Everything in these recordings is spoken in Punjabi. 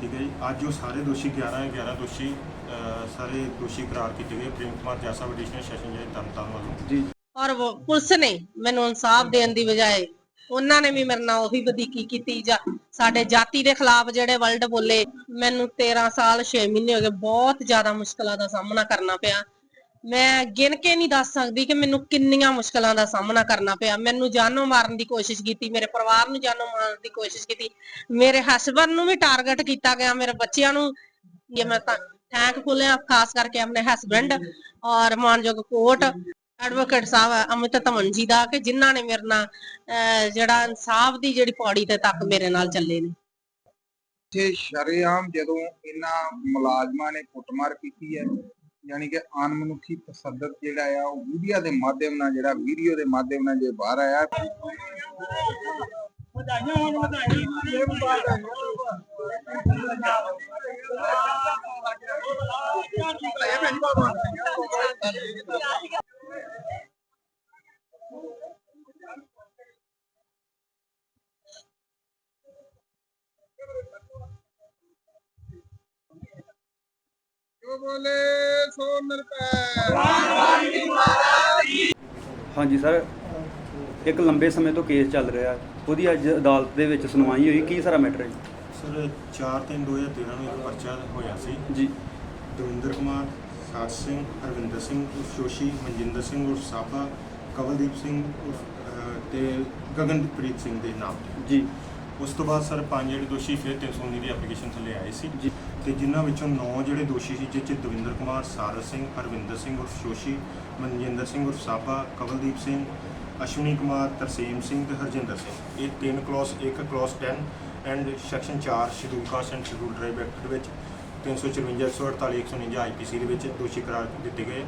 ਠੀਕ ਹੈ ਜੀ। ਅੱਜ ਉਹ ਸਾਰੇ ਦੋਸ਼ੀ 11 ਹੈ 11 ਦੋਸ਼ੀ ਸਾਰੇ ਦੋਸ਼ੀ ਕਰਾਰ ਕੀਤੇ ਗਏ। ਪ੍ਰੇਮ ਕੁਮਾਰ ਜੱਜ ਸਾਹਿਬ ਐਡੀਸ਼ਨਲ ਸੈਸ਼ਨ ਜੱਜ ਤਰਨਤਾਰਨ ਵੱਲੋਂ। ਜੀ। ਔਰ ਉਹ ਪੁਲਿਸ ਨੇ ਮੈਨੂੰ ਇਨਸਾਫ ਦੇਣ ਦੀ ਬਜਾਏ ਉਹਨਾਂ ਨੇ ਵੀ ਮੇਰੇ ਨਾਲ ਉਹੀ ਵਧੀਕੀ ਕੀਤੀ ਜਾਂ ਸਾਡੇ ਜਾਤੀ ਦੇ ਖਿਲਾਫ ਜਿਹੜੇ ਵਰਲਡ ਬੋਲੇ ਮੈਨੂੰ 13 ਸਾਲ 6 ਮਹੀਨੇ ਹੋ ਗਏ ਬਹੁਤ ਜ਼ਿਆਦਾ ਮੁਸ਼ਕਲਾਂ ਦਾ ਸਾਹਮਣਾ ਕਰਨਾ ਪਿਆ। ਮੈਂ ਗਿਣ ਕੇ ਨਹੀਂ ਦੱਸ ਸਕਦੀ ਕਿ ਮੈਨੂੰ ਕਿੰਨੀਆਂ ਮੁਸ਼ਕਲਾਂ ਦਾ ਸਾਹਮਣਾ ਕਰਨਾ ਪਿਆ। ਮੈਨੂੰ ਜਾਨੋਂ ਮਾਰਨ ਦੀ ਕੋਸ਼ਿਸ਼ ਕੀਤੀ, ਮੇਰੇ ਪਰਿਵਾਰ ਨੂੰ ਜਾਨੋਂ ਮਾਰਨ ਦੀ ਕੋਸ਼ਿਸ਼ ਕੀਤੀ। ਮੇਰੇ ਹਸਬੰਦ ਨੂੰ ਵੀ ਟਾਰਗੇਟ ਕੀਤਾ ਗਿਆ, ਮੇਰੇ ਬੱਚਿਆਂ ਨੂੰ ਇਹ ਮੈਂ ਤਾਂ ਥੈਂਕ ਖੁੱਲਿਆ ਖਾਸ ਕਰਕੇ ਆਪਣੇ ਹਸਬੰਡ ਔਰ ਮਾਨਯੋਗ ਕੋਰਟ ਐਡਵੋਕੇਟ ਸਾਹਿਬ ਅਮਿਤ ਧਮਨ ਜੀ ਦਾ ਕਿ ਜਿਨ੍ਹਾਂ ਨੇ ਮੇਰੇ ਨਾਲ ਜਿਹੜਾ ਇਨਸਾਫ ਦੀ ਜਿਹੜੀ ਪੌੜੀ ਤੇ ਤੱਕ ਮੇਰੇ ਨਾਲ ਚੱਲੇ ਨੇ। ਇੱਥੇ ਸ਼ਰੇਆਮ ਜਦੋਂ ਇਹਨਾਂ ਮੁਲਾਜ਼ਮਾਂ ਨੇ ਕੁੱਟਮਾਰ ਕੀਤੀ ਹੈ ਯਾਨੀ ਕਿ ਅਣਮਨੁੱਖੀ ਤਸੱਦਦ ਜਿਹੜਾ ਆ, ਉਹ ਮੀਡੀਆ ਦੇ ਮਾਧਿਅਮ ਨਾਲ ਜਿਹੜਾ, ਵੀਡੀਓ ਦੇ ਮਾਧਿਅਮ ਨਾਲ ਜੇ ਬਾਹਰ ਆਇਆ। ਜੋ ਬੋਲੇ ਸੋ ਨਿਰਪੈ ਹਾਂਜੀ ਸਰ। ਇੱਕ ਲੰਬੇ ਸਮੇਂ ਤੋਂ ਕੇਸ ਚੱਲ ਰਿਹਾ। ਉਹਦੀ ਅੱਜ ਅਦਾਲਤ ਦੇ ਵਿੱਚ ਸੁਣਵਾਈ ਹੋਈ। ਕੀ ਸਾਰਾ ਮੈਟਰ ਹੈ ਜੀ? ਸਰ 4 3 2013 ਨੂੰ ਇੱਕ ਪਰਚਾ ਹੋਇਆ ਸੀ। ਜੀ। ਦਵਿੰਦਰ ਕੁਮਾਰ ਸਾਜ ਸਿੰਘ ਹਰਵਿੰਦਰ ਸਿੰਘ ਜੋਸ਼ੀ ਮਨਜਿੰਦਰ ਸਿੰਘ ਉਰਫ ਸਾਬਾ ਕਵਲਦੀਪ ਸਿੰਘ ਤੇ ਗਗਨਪ੍ਰੀਤ ਸਿੰਘ ਦੇ ਨਾਮ ਜੀ। ਉਸ ਤੋਂ ਬਾਅਦ ਸਰ ਪੰਜ ਜਿਹੜੇ ਦੋਸ਼ੀ ਫਿਰ 319 ਦੀ ਐਪਲੀਕੇਸ਼ਨ ਥੱਲੇ ਆਏ ਸੀ। ਜੀ। ਤੇ ਜਿਨ੍ਹਾਂ ਵਿੱਚੋਂ 9 ਜਿਹੜੇ ਦੋਸ਼ੀ ਸੀ ਜਿਸ 'ਚ ਦਵਿੰਦਰ ਕੁਮਾਰ ਸਾਰਸ ਸਿੰਘ ਹਰਵਿੰਦਰ ਸਿੰਘ ਉਰਫ ਜੋਸ਼ੀ ਮਨਜਿੰਦਰ ਸਿੰਘ ਉਰਫ ਸਾਬਾ ਕਵਲਦੀਪ ਸਿੰਘ ਅਸ਼ਵਨੀ ਕੁਮਾਰ ਤਰਸੇਮ ਸਿੰਘ ਤੇ ਹਰਜਿੰਦਰ ਸਿੰਘ। ਇਹ ਤਿੰਨ clause 1 clause 10 and section 4 schedule caste and schedule tribe act ਵਿੱਚ 354 148 149 ਆਈਪੀਸੀ ਦੇ ਵਿੱਚ ਦੋਸ਼ੀ ਕਰਾਰ ਦਿੱਤੇ ਗਏ।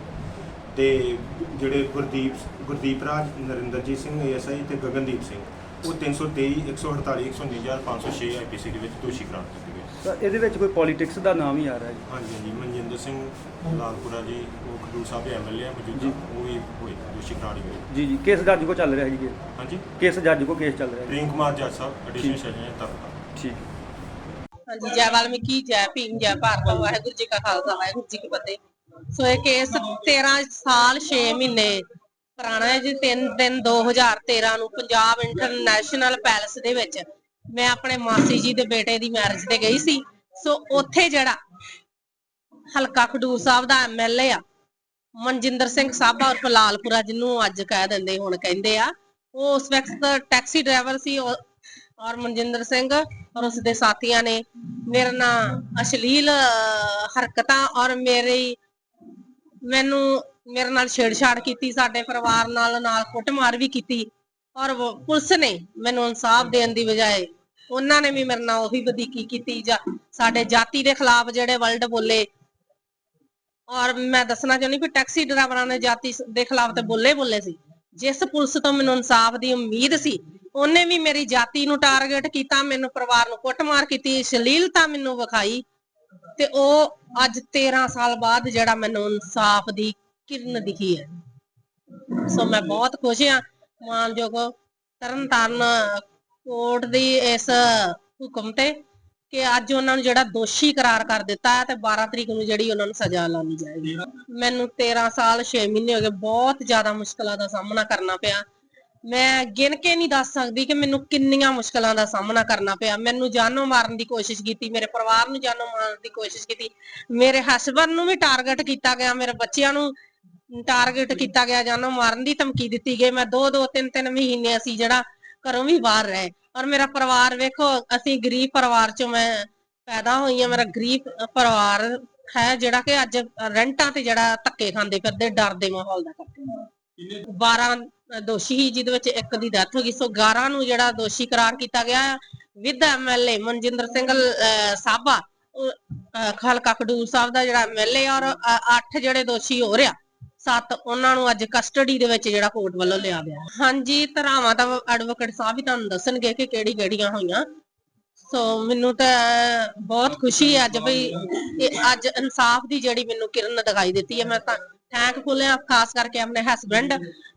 ਤੇ ਜਿਹੜੇ ਗੁਰਦੀਪ ਗੁਰਦੀਪ ਰਾਜ ਨਰਿੰਦਰਜੀਤ ਸਿੰਘ ਏਐਸਆਈ ਤੇ ਗਗਨਦੀਪ ਸਿੰਘ। ਉਹ 323 148 149 506 ਆਈਪੀਸੀ ਦੇ ਵਿੱਚ ਦੋਸ਼ੀ ਕਰਾਰ ਦਿੱਤੇ ਗਏ। ਸਰ ਇਹਦੇ ਵਿੱਚ ਕੋਈ ਪੋਲਿਟਿਕਸ ਦਾ ਨਾਮ ਹੀ ਆ ਰਿਹਾ ਜੀ? ਹਾਂਜੀ ਹਾਂਜੀ। ਮਨਜਿੰਦਰ ਸਿੰਘ ਲਾਲਪੁਰਾ ਜੀ ਉਹ ਖਡੂਰ ਸਾਹਿਬ ਦੇ ਐਮਐਲਏ ਆ ਮੌਜੂਦਾ। ਉਹ ਵੀ ਹੋਏ ਦੋਸ਼ੀ ਕਰਾਰ ਗਏ ਜੀ ਜੀ। ਕਿਸ ਜੱਜ ਕੋ ਚੱਲ ਰਿਹਾ ਜੀ ਇਹ? ਹਾਂਜੀ। ਕਿਸ ਜੱਜ ਕੋ ਕੇਸ ਚੱਲ ਰਿਹਾ ਜੀ? ਪ੍ਰੇਮ ਕੁਮਾਰ ਜੱਜ ਸਾਹਿਬ ਐਡੀਸ਼ਨਲ ਠੀਕ। ਸੈਸ਼ਨ ਤਰਨਤਾਰਨ ਠੀਕ। ਹਾਂਜੀ ਜੈ ਵਾਲਮੀਕੀ ਜੈ ਭੀਮ ਜੈ ਭਾਰਤ ਵਾਹਿਗੁਰੂ ਜੀ ਕਾ ਖਾਲਸਾ ਵਾਹਿਗੁਰੂ ਜੀ ਕੀ ਫਤਿਹ। ਸੋ ਇਹ ਕੇਸ 13 ਸਾਲ 6 ਮਹੀਨੇ ਪੁਰਾਣਾ ਹੈ ਜੀ 3 ਦਿਨ 2013 ਨੂੰ ਪੰਜਾਬ ਇੰਟਰਨੈਸ਼ਨਲ ਪੈਲਸ ਦੇ ਵਿੱਚ ਮੈਂ ਆਪਣੇ ਮਾਸੀ ਜੀ ਦੇ ਬੇਟੇ ਦੀ ਮੈਰਿਜ ਤੇ ਗਈ ਸੀ। ਸੋ ਉੱਥੇ ਜਿਹੜਾ ਹਲਕਾ ਖਡੂਰ ਸਾਹਿਬ ਦਾ ਐਮਐਲਏ ਆ, ਮਨਜਿੰਦਰ ਸਿੰਘ ਸਾਬਾ ਉਰਫ ਲਾਲਪੁਰਾ ਜਿਹਨੂੰ ਅੱਜ ਕਹਿ ਦਿੰਦੇ, ਹੁਣ ਕਹਿੰਦੇ ਆ, ਉਹ ਉਸ ਵਕਤ ਟੈਕਸੀ ਡਰਾਈਵਰ ਸੀ ਔਰ ਮਨਜਿੰਦਰ ਸਿੰਘ ਔਰ ਉਸ ਦੇ ਸਾਥੀਆਂ ਨੇ ਮੇਰੇ ਨਾਲ ਅਸ਼ਲੀਲ ਹਰਕਤਾਂ ਔਰ ਮੇਰੀ ਮੈਨੂੰ ਮੇਰੇ ਨਾਲ ਛੇੜਛਾੜ ਕੀਤੀ, ਸਾਡੇ ਪਰਿਵਾਰ ਨਾਲ ਨਾਲ ਕੁੱਟਮਾਰ ਵੀ ਕੀਤੀ। ਔਰ ਪੁਲਿਸ ਨੇ ਮੈਨੂੰ ਇਨਸਾਫ ਦੇਣ ਦੀ ਬਜਾਏ ਉਹਨਾਂ ਨੇ ਵੀ ਮੇਰੇ ਨਾਲ ਉਹੀ ਵਧੀਕੀ ਕੀਤੀ ਜਾਂ ਸਾਡੇ ਜਾਤੀ ਦੇ ਖਿਲਾਫ ਜਿਹੜੇ ਵਰਲਡ ਬੋਲੇ। ਔਰ ਮੈਂ ਦੱਸਣਾ ਚਾਹੁੰਦੀ ਵੀ ਟੈਕਸੀ ਡਰਾਈਵਰਾਂ ਨੇ ਜਾਤੀ ਦੇ ਖਿਲਾਫ ਤੇ ਬੋਲੇ ਬੋਲੇ ਸੀ। ਜਿਸ ਪੁਲਿਸ ਤੋਂ ਮੈਨੂੰ ਇਨਸਾਫ ਦੀ ਉਮੀਦ ਸੀ, ਉਹਨੇ ਵੀ ਮੇਰੀ ਜਾਤੀ ਨੂੰ ਟਾਰਗੇਟ ਕੀਤਾ, ਮੈਨੂੰ ਪਰਿਵਾਰ ਨੂੰ ਕੁੱਟਮਾਰ ਕੀਤੀ ਸ਼ਲੀਲਤਾ ਮੈਨੂੰ ਵਿਖਾਈ ਤੇ ਉਹ ਅੱਜ 13 ਸਾਲ ਬਾਅਦ ਜਿਹੜਾ ਮੈਨੂੰ ਇਨਸਾਫ ਦੀ ਕਿਰਨ ਦਿਖੀ ਹੈ। ਸੋ ਮੈਂ ਬਹੁਤ ਖੁਸ਼ ਹਾਂ, ਮਾਨਯੋਗ ਤਰਨਤਾਰਨ ਕੋਰਟ ਦੀ ਇਸ ਹੁਕਮ ਤੇ ਕਿ ਅੱਜ ਉਹਨਾਂ ਨੂੰ ਜਿਹੜਾ ਦੋਸ਼ੀ ਕਰਾਰ ਕਰ ਦਿੱਤਾ ਹੈ ਤੇ 12 ਤਰੀਕ ਨੂੰ ਜਿਹੜੀ ਉਹਨਾਂ ਨੂੰ ਸਜ਼ਾ ਲਾਣੀ ਜਾਏਗੀ। ਮੈਨੂੰ 13 ਸਾਲ 6 ਮਹੀਨੇ ਹੋ ਗਏ, ਬਹੁਤ ਜ਼ਿਆਦਾ ਮੁਸ਼ਕਲਾਂ ਦਾ ਸਾਹਮਣਾ ਕਰਨਾ ਪਿਆ। ਮੈਂ ਗਿਣ ਕੇ ਨਹੀਂ ਦੱਸ ਸਕਦੀ ਕਿ ਮੈਨੂੰ ਕਿੰਨੀਆਂ ਮੁਸ਼ਕਲਾਂ ਦਾ ਸਾਹਮਣਾ ਕਰਨਾ ਪਿਆ। ਮੈਨੂੰ ਜਾਨੋਂ ਮਾਰਨ ਦੀ ਕੋਸ਼ਿਸ਼ ਕੀਤੀ, ਮੇਰੇ ਪਰਿਵਾਰ ਨੂੰ ਜਾਨੋਂ ਮਾਰਨ ਦੀ ਕੋਸ਼ਿਸ਼ ਕੀਤੀ, ਮੇਰੇ ਹਸਬੰਦ ਨੂੰ ਵੀ ਟਾਰਗੇਟ ਕੀਤਾ ਗਿਆ, ਮੇਰੇ ਬੱਚਿਆਂ ਨੂੰ ਟਾਰਗੇਟ ਕੀਤਾ ਗਿਆ ਜਾਨੋਂ ਮਾਰਨ ਦੀ ਧਮਕੀ ਦਿੱਤੀ ਗਈ। ਮੈਂ ਦੋ ਦੋ, ਤਿੰਨ ਤਿੰਨ ਮਹੀਨੇ ਅਸੀਂ ਜਿਹੜਾ ਘਰੋਂ ਵੀ ਬਾਹਰ ਰਹੇ। ਔਰ ਮੇਰਾ ਪਰਿਵਾਰ ਵੇਖੋ, ਅਸੀਂ ਗਰੀਬ ਪਰਿਵਾਰ ਚੋਂ ਮੈਂ ਪੈਦਾ ਹੋਈ ਆ ਮੇਰਾ ਗਰੀਬ ਪਰਿਵਾਰ ਹੈ ਜਿਹੜਾ ਕਿ ਅੱਜ ਰੈਂਟਾਂ ਤੇ ਜਿਹੜਾ ਧੱਕੇ ਖਾਂਦੇ ਫਿਰਦੇ, ਡਰ ਦੇ ਮਾਹੌਲ ਦਾ ਕਰਕੇ। 12 ਦੋਸ਼ੀ ਜਿਹਦੇ ਵਿੱਚ ਇੱਕ ਦੀ ਡੈਥ ਹੋ ਗਈ। ਸੋ 11 ਨੂੰ ਜਿਹੜਾ ਦੋਸ਼ੀ ਕਰਾਰ ਕੀਤਾ ਗਿਆ ਵਿਦ ਐਮਐਲਏ ਮਨਜਿੰਦਰ ਸਿੰਘ ਸਾਬਾ ਖਲਕਾ ਖਡੂਰ ਸਾਹਿਬ ਦਾ ਜਿਹੜਾ ਐਮਐਲਏ ਔਰ 8 ਜਿਹੜੇ ਦੋਸ਼ੀ ਹੋ ਰਿਹਾ। ਸੱਤ ਉਹਨਾਂ ਨੂੰ ਅੱਜ ਕਸਟਡੀ ਦੇ ਵਿੱਚ ਜਿਹੜਾ ਕੋਰਟ ਵੱਲੋਂ ਲਿਆ ਗਿਆ। ਹਾਂਜੀ, ਧਰਾਵਾਂ ਤਾਂ ਐਡਵੋਕੇਟ ਸਾਹਿਬ ਵੀ ਤੁਹਾਨੂੰ ਦੱਸਣਗੇ ਕਿ ਕਿਹੜੀ ਕਿਹੜੀਆਂ ਹੋਈਆਂ। ਸੋ ਮੈਨੂੰ ਤਾਂ ਬਹੁਤ ਖੁਸ਼ੀ ਹੈ ਅੱਜ ਵੀ ਅੱਜ ਇਨਸਾਫ ਦੀ ਜਿਹੜੀ ਮੈਨੂੰ ਕਿਰਨ ਦਿਖਾਈ ਦਿੱਤੀ ਹੈ। ਮੈਂ ਤਾਂ ਥੈਂਕ ਫੁੱਲ ਹਾਂ, ਖਾਸ ਕਰਕੇ ਆਪਣੇ ਹਸਬੰਡ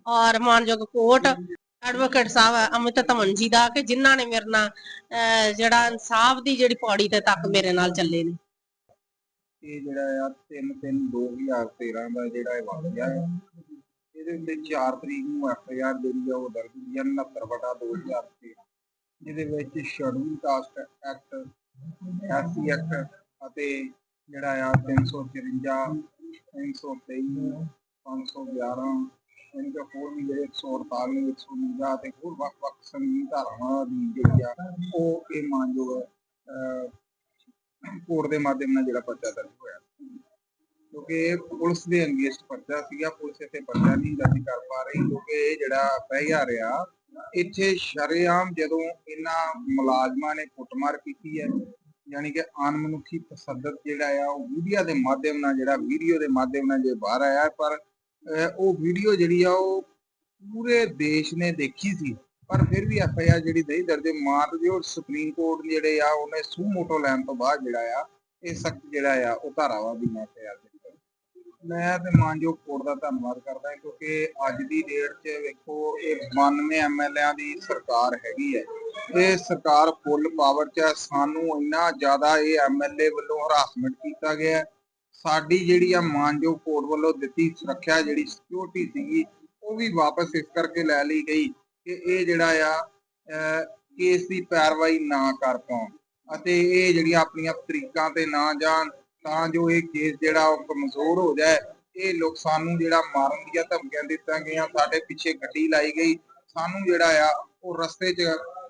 ਔਰ ਮਾਨਯੋਗ ਕੋਰਟ ਐਡਵੋਕੇਟ ਸਾਹਿਬ ਅਮਿਤ ਧਮਨ ਜੀ ਦਾ, ਕਿ ਜਿਨ੍ਹਾਂ ਨੇ ਮੇਰੇ ਨਾਲ ਜਿਹੜਾ ਇਨਸਾਫ ਦੀ ਜਿਹੜੀ ਪੌੜੀ ਤੇ ਤੱਕ ਮੇਰੇ ਨਾਲ ਚੱਲੇ ਨੇ। ਇਹ ਜਿਹੜਾ ਆ 3 3 2013 ਦਾ ਜਿਹੜਾ ਇਹ ਵਾਕਿਆ ਹੈ। ਇਹਦੇ ਉੱਤੇ 4 ਤਰੀਕ ਨੂੰ ਐਫ ਆਈ ਆਰ ਜਿਹੜੀ ਆ ਉਹ ਦਰਜ ਹੋਈ ਹੈ 69 ਬਟਾ 2013 ਜਿਹਦੇ ਵਿੱਚ schedule caste act SC act ਅਤੇ ਜਿਹੜਾ ਆ 354 323 511 ਇਹਨਾਂ ਦੇ ਹੋਰ ਵੀ ਜਿਹੜੇ 148 149 ਅਤੇ ਹੋਰ ਵੱਖ-ਵੱਖ ਸੰਗੀਨ ਦੀ ਜਿਹੜੀ ਆ ਉਹ ਇਹ ਮਾਨਯੋਗ ਅਹ, ਕੋਰਟ ਦੇ ਮਾਧਿਅਮ ਨਾਲ ਜਿਹੜਾ ਪਰਚਾ ਦਰਜ ਹੋਇਆ। ਕਿਉਂਕਿ ਪੁਲਿਸ ਦੇ ਅੰਗੇਸਟ ਪਰਚਾ ਸੀਗਾ, ਪੁਲਿਸ ਇੱਥੇ ਪਰਚਾ ਨਹੀਂ ਦਰਜ ਕਰ ਪਾ ਰਹੀ, ਕਿਉਂਕਿ ਇਹ ਜਿਹੜਾ ਪਹਿਆ ਰਿਹਾ, ਇੱਥੇ ਸ਼ਰੇਆਮ ਜਦੋਂ ਇਹਨਾਂ ਮੁਲਾਜ਼ਮਾਂ ਨੇ ਕੁੱਟਮਾਰ ਕੀਤੀ ਹੈ, ਯਾਨੀ ਕਿ ਅਣਮਨੁੱਖੀ ਤਸੱਦਦ ਜਿਹੜਾ ਆ, ਉਹ ਮੀਡੀਆ ਦੇ ਮਾਧਿਅਮ ਨਾਲ ਜਿਹੜਾ ਵੀਡੀਓ ਦੇ ਮਾਧਿਅਮ ਨਾਲ ਜੇ ਬਾਹਰ ਆਇਆ, ਪਰ ਉਹ ਵੀਡੀਓ ਜਿਹੜੀ ਆ, ਉਹ ਪੂਰੇ ਦੇਸ਼ ਨੇ ਦੇਖੀ ਸੀ। ਪਰ ਫਿਰ ਵੀ ਐਫ ਆਈ ਆਰ ਜਿਹੜੀ ਨਹੀਂ ਦਰਜ ਮਾਨਯੋਗ ਸੁਪਰੀਮ ਕੋਰਟ ਜਿਹੜੇ ਆ, ਉਹਨੇ ਸੂ ਮੋਟੋ ਲੈਣ ਤੋਂ ਬਾਅਦ ਜਿਹੜਾ ਆ, ਇਹ ਸਖਤ ਜਿਹੜਾ ਆ, ਉਹ ਧਾਰਾਵਾਂ ਦੀ ਐਫ ਆਈ ਆਰ ਮੈਂ ਤੇ ਮਾਨਯੋਗ ਕੋਰਟ ਦਾ ਧੰਨਵਾਦ ਕਰਦਾ ਕਿਉਂਕਿ ਅੱਜ ਦੀ ਡੇਟ 'ਚ ਵੇਖੋ, ਇਹ 92 ਐਮਐਲਏਆਂ ਦੀ ਸਰਕਾਰ ਹੈਗੀ ਹੈ ਇਹ ਸਰਕਾਰ ਫੁੱਲ ਪਾਵਰ 'ਚ ਹੈ ਸਾਨੂੰ ਇੰਨਾ ਜ਼ਿਆਦਾ ਇਹ ਐਮਐਲਏ ਵੱਲੋਂ ਹਰਾਸਮੈਂਟ ਕੀਤਾ ਗਿਆ ਸਾਡੀ ਜਿਹੜੀ ਆ ਮਾਨਯੋਗ ਕੋਰਟ ਵੱਲੋਂ ਦਿੱਤੀ ਸੁਰੱਖਿਆ ਜਿਹੜੀ ਸਿਕਿਉਰਿਟੀ ਸੀਗੀ, ਉਹ ਵੀ ਵਾਪਸ ਇਸ ਕਰਕੇ ਲੈ ਲਈ ਗਈ। ਕਿ ਇਹ ਜਿਹੜਾ ਆ ਅਹ, ਕੇਸ ਦੀ ਪੈਰਵਾਈ ਨਾ ਕਰ ਪਾਉਣ ਅਤੇ ਇਹ ਜਿਹੜੀਆਂ ਆਪਣੀਆਂ ਤਰੀਕਾਂ ਤੇ ਨਾ ਜਾਣ ਤਾਂ ਜੋ ਇਹ ਕੇਸ ਜਿਹੜਾ ਉਹ ਕਮਜ਼ੋਰ ਹੋ ਜਾਏ ਇਹ ਲੋਕ ਸਾਨੂੰ ਜਿਹੜਾ ਮਾਰਨ ਦੀਆਂ ਧਮਕੀਆਂ ਦਿੱਤੀਆਂ ਗਈਆਂ ਸਾਡੇ ਪਿੱਛੇ ਗੱਡੀ ਲਾਈ ਗਈ ਸਾਨੂੰ ਜਿਹੜਾ ਆ ਉਹ ਰਸਤੇ 'ਚ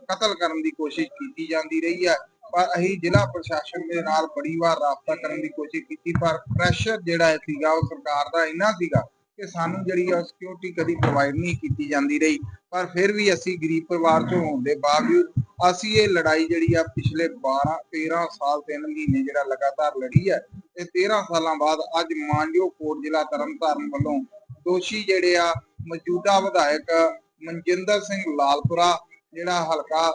ਕਤਲ ਕਰਨ ਦੀ ਕੋਸ਼ਿਸ਼ ਕੀਤੀ ਜਾਂਦੀ ਰਹੀ ਹੈ ਪਰ ਅਸੀਂ ਜ਼ਿਲ੍ਹਾ ਪ੍ਰਸ਼ਾਸਨ ਦੇ ਨਾਲ ਬੜੀ ਵਾਰ ਰਾਬਤਾ ਕਰਨ ਦੀ ਕੋਸ਼ਿਸ਼ ਕੀਤੀ ਪਰ ਪ੍ਰੈਸ਼ਰ ਜਿਹੜਾ ਸੀਗਾ ਉਹ ਸਰਕਾਰ ਦਾ ਇੰਨਾ ਸੀਗਾ ਕਿ ਸਾਨੂੰ ਜਿਹੜੀ ਆ ਸਿਕਿਉਰਿਟੀ ਕਦੀ ਪ੍ਰੋਵਾਈਡ ਨਹੀਂ ਕੀਤੀ ਜਾਂਦੀ ਰਹੀ, ਪਰ ਫਿਰ ਵੀ ਅਸੀਂ ਗਰੀਬ ਪਰਿਵਾਰ ਤੋਂ ਹੋਣ ਦੇ ਬਾਵਜੂਦ ਅਸੀਂ ਇਹ ਲੜਾਈ ਜਿਹੜੀ ਆ ਪਿਛਲੇ 12 13 ਸਾਲ, ਤਿੰਨ ਮਹੀਨੇ ਜਿਹੜਾ ਲਗਾਤਾਰ ਲੜੀ ਹੈ ਤੇ 13 ਸਾਲਾਂ ਬਾਅਦ ਅੱਜ ਮਾਨਯੋਗ ਕੋਰਟ ਜ਼ਿਲ੍ਹਾ ਤਰਨਤਾਰਨ ਵੱਲੋਂ ਦੋਸ਼ੀ ਜਿਹੜੇ ਆ ਮੌਜੂਦਾ ਵਿਧਾਇਕ ਮਨਜਿੰਦਰ ਸਿੰਘ ਲਾਲਪੁਰਾ, ਜਿਹੜਾ ਹਲਕਾ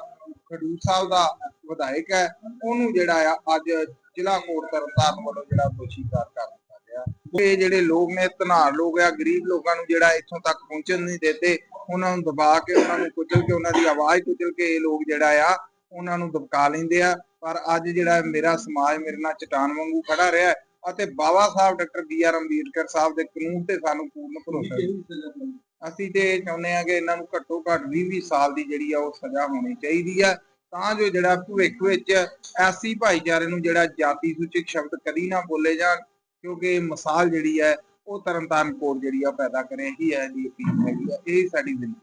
ਖਡੂਰ ਸਾਹਿਬ ਦਾ ਵਿਧਾਇਕ ਹੈ, ਉਹਨੂੰ ਜਿਹੜਾ ਆ ਅੱਜ ਜ਼ਿਲ੍ਹਾ ਕੋਟ ਤਰਨਤਾਰਨ ਵੱਲੋਂ ਜਿਹੜਾ ਦੋਸ਼ੀ ਕਰਾਰ ਕਰ ਇਹ ਜਿਹੜੇ ਲੋਕ ਨੇ ਧਨਾਰ ਲੋਕ ਆ, ਗਰੀਬ ਲੋਕਾਂ ਨੂੰ ਜਿਹੜਾ ਇੱਥੋਂ ਤੱਕ ਪਹੁੰਚਣ ਨਹੀਂ ਦਿੰਦੇ ਉਹਨਾਂ ਨੂੰ ਦਬਾ ਕੇ, ਉਹਨਾਂ ਨੂੰ ਕੁਚਲ ਕੇ, ਉਹਨਾਂ ਦੀ ਆਵਾਜ਼ ਕੁਚਲ ਕੇ ਇਹ ਲੋਕ ਜਿਹੜਾ ਆ, ਉਹਨਾਂ ਨੂੰ ਦਬਕਾ ਲੈਂਦੇ ਆ। ਪਰ ਅੱਜ ਜਿਹੜਾ ਮੇਰਾ ਸਮਾਜ ਮੇਰੇ ਨਾਲ ਚਟਾਨ ਵਾਂਗੂ ਖੜਾ ਰਿਹਾ ਅਤੇ Baba Sahib, doctor B R Ambedkar sahib ਦੇ ਕਾਨੂੰਨ ਤੇ ਸਾਨੂੰ ਪੂਰਨ ਭਰੋਸਾ ਹੈ। ਅਸੀਂ ਤੇ ਇਹ ਚਾਹੁੰਦੇ ਆ ਕਿ ਇਹਨਾਂ ਨੂੰ ਘੱਟੋ ਘੱਟ 20 20 ਸਾਲ ਦੀ ਜਿਹੜੀ ਆ ਉਹ ਸਜ਼ਾ ਹੋਣੀ ਚਾਹੀਦੀ ਆ। ਤਾਂ ਜੋ ਜਿਹੜਾ ਭਵਿੱਖ ਵਿੱਚ ਐਸੀ ਭਾਈਚਾਰੇ ਨੂੰ ਜਿਹੜਾ ਜਾਤੀ ਸੂਚਕ ਸ਼ਬਦ ਕਦੀ ਨਾ ਬੋਲੇ ਜਾਣ। ਕਿਉਂਕਿ ਮਿਸਾਲ ਜਿਹੜੀ ਹੈ, ਉਹ ਤਰਨਤਾਰਨ ਕੋਟ ਜਿਹੜੀ ਆ ਪੈਦਾ ਕਰੇ ਹੀ ਹੈ ਦੀ ਅਪੀਲ ਹੈਗੀ ਆ, ਇਹ ਸਾਡੀ ਜ਼ਿੰਦਗੀ